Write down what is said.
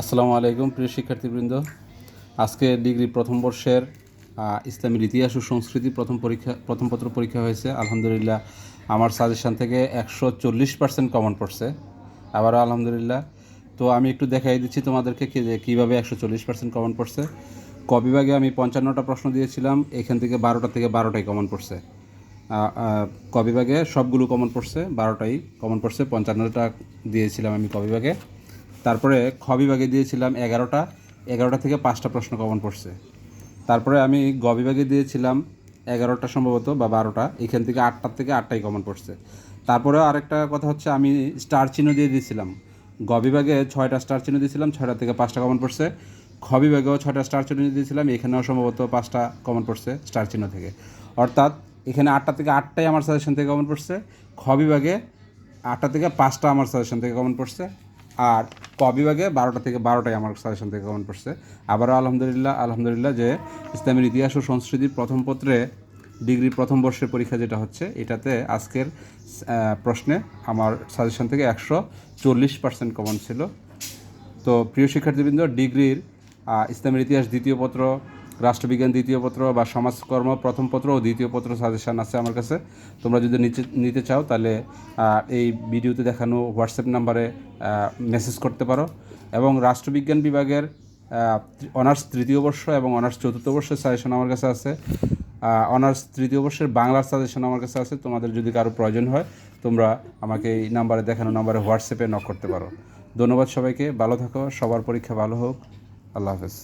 আসসালামু আলাইকুম প্রিয় শিক্ষার্থীবৃন্দ। আজকে ডিগ্রি প্রথম বর্ষের ইসলামের ইতিহাস ও সংস্কৃতি প্রথম পরীক্ষা প্রথম পত্র পরীক্ষা হয়েছে। আলহামদুলিল্লাহ আমার সাজেশন থেকে একশো চল্লিশ পার্সেন্ট কমন পড়ছে। আবারও আলহামদুলিল্লাহ। তো আমি একটু দেখাই দিচ্ছি তোমাদেরকে যে কীভাবে একশো চল্লিশ পার্সেন্ট কমন পড়ছে। ক বিভাগে আমি পঞ্চান্নটা প্রশ্ন দিয়েছিলাম এখান থেকে বারোটা থেকে বারোটাই কমন পড়ছে। আহ, আহ, ক বিভাগে সবগুলো কমন পড়ছে বারোটাই কমন পড়ছে পঞ্চান্নটা দিয়েছিলাম আমি ক বিভাগে। তারপরে খ বিভাগে দিয়েছিলাম এগারোটা এগারোটা থেকে পাঁচটা প্রশ্ন কমন পড়ছে। তারপরে আমি গ বিভাগে দিয়েছিলাম এগারোটা সম্ভবত বা বারোটা, এখান থেকে আটটার থেকে আটটাই কমন পড়ছে। তারপরেও আরেকটা কথা হচ্ছে আমি স্টার চিহ্ন দিয়ে দিয়েছিলাম। গ বিভাগে ছয়টা স্টার চিহ্ন দিয়েছিলাম, ছয়টা থেকে পাঁচটা কমন পড়ছে। খ বিভাগেও ছয়টা স্টার চিহ্ন দিয়েছিলাম, এখানেও সম্ভবত পাঁচটা কমন পড়ছে স্টার চিহ্ন থেকে। অর্থাৎ এখানে আটটা থেকে আটটাই আমার সাজেশন থেকে কমন পড়ছে। খ বিভাগে আটটা থেকে পাঁচটা আমার সাজেশন থেকে কমন পড়ছে। আর ক বিভাগে বারোটা থেকে বারোটাই আমার সাজেশন থেকে কমেন্ট পড়ছে আবারও আলহামদুলিল্লাহ আলহামদুলিল্লাহ যে ইসলামের ইতিহাস ও সংস্কৃতির প্রথম পত্রে ডিগ্রি প্রথম বর্ষের পরীক্ষা যেটা হচ্ছে, এটাতে আজকের প্রশ্নে আমার সাজেশন থেকে একশো চল্লিশ পার্সেন্ট কমন ছিল। তো প্রিয় শিক্ষার্থীবৃন্দ, ডিগ্রির ইসলামের ইতিহাস দ্বিতীয় পত্র রাষ্ট্রবিজ্ঞান দ্বিতীয় পত্র বা সমাজকর্ম প্রথম পত্র ও দ্বিতীয় পত্র সাজেশন আছে আমার কাছে। তোমরা যদি নিতে চাও তাহলে এই ভিডিওতে দেখানো হোয়াটসঅ্যাপ নাম্বারে মেসেজ করতে পারো। এবং রাষ্ট্রবিজ্ঞান বিভাগের অনার্স তৃতীয় বর্ষ এবং অনার্স চতুর্থ বর্ষের সাজেশন আমার কাছে আছে। অনার্স তৃতীয় বর্ষের বাংলার সাজেশন আমার কাছে আছে। তোমাদের যদি কারও প্রয়োজন হয়, তোমরা আমাকে এই নাম্বারে দেখানো নাম্বারে হোয়াটসঅ্যাপে নক করতে পারো। ধন্যবাদ সবাইকে। ভালো থাকো। সবার পরীক্ষা ভালো হোক। আল্লাহ হাফেজ।